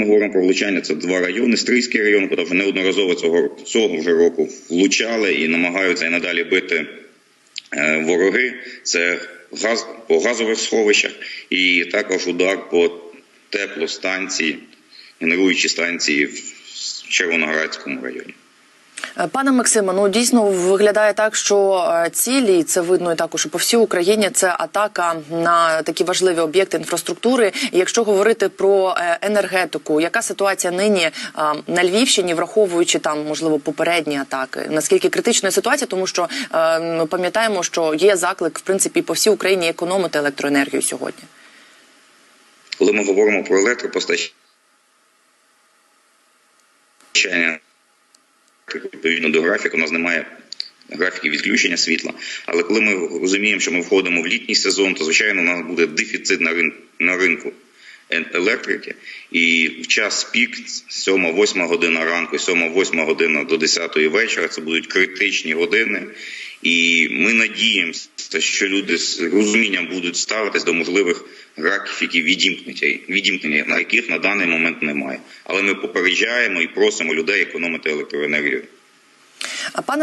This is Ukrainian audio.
Ми говоримо про влучання. Це два райони. Стрийський район, куди вже неодноразово цього цього вже року влучали і намагаються і надалі бити е, вороги. Це газ по газових сховищах, і також удар по теплостанції, генеруючі станції в Червоноградському районі. Е, Пане Максиме, ну дійсно виглядає так, що е, цілі це видно і також по всій Україні. Це атака на такі важливі об'єкти інфраструктури. І якщо говорити про е, енергетику, яка ситуація нині на Львівщині, враховуючи там можливо попередні атаки? Наскільки критична ситуація, тому що ми пам'ятаємо, що є заклик в принципі по всій Україні економити електроенергію сьогодні. Коли ми говоримо про електропостачання, відповідно до графіку, у нас немає графіків відключення світла. Але коли ми розуміємо, що ми входимо в літній сезон, то звичайно у нас буде дефіцит на ринку на ринку електрики. І в час пік 7-8 година ранку, 7-8 година до 10 вечора це будуть критичні години. І ми надіємося, що люди з розумінням будуть ставитись до можливих графіків відімкнення, відімкнення, на яких на даний момент немає. Але ми попереджаємо і просимо людей економити електроенергію. А пане